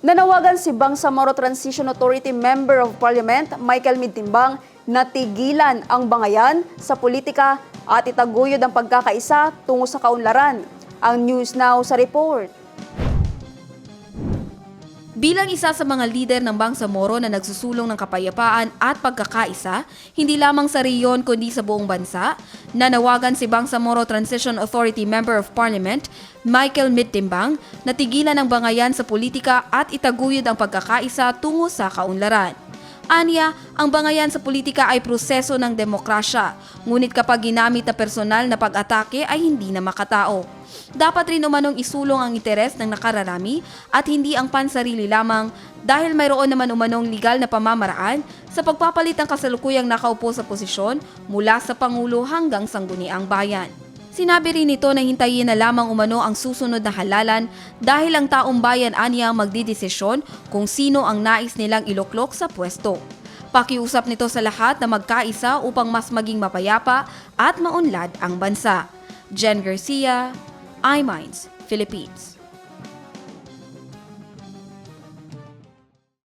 Nanawagan si Bangsamoro Transition Authority Member of Parliament Michael Mintimbang na tigilan ang bangayan sa politika at itaguyod ang pagkakaisa tungo sa kaunlaran. Ang News Now sa report. Bilang isa sa mga lider ng Bangsamoro na nagsusulong ng kapayapaan at pagkakaisa, hindi lamang sa reyon kundi sa buong bansa, nanawagan si Bangsamoro Transition Authority Member of Parliament, Michael Mittimbang, na tigilan ang bangayan sa politika at itaguyod ang pagkakaisa tungo sa kaunlaran. Anya, ang bangayan sa politika ay proseso ng demokrasya, ngunit kapag ginamit na personal na pag-atake ay hindi na makatao. Dapat rin umanong isulong ang interes ng nakararami at hindi ang pansarili lamang dahil mayroon naman umanong legal na pamamaraan sa pagpapalit ng kasalukuyang nakaupo sa posisyon mula sa Pangulo hanggang sangguniang bayan. Sinabi rin nito na hintayin na lamang umano ang susunod na halalan dahil ang taong bayan aniya magdidesisyon kung sino ang nais nilang iluklok sa pwesto. Pakiusap nito sa lahat na magkaisa upang mas maging mapayapa at maunlad ang bansa. Jen Garcia, iMinds, Philippines.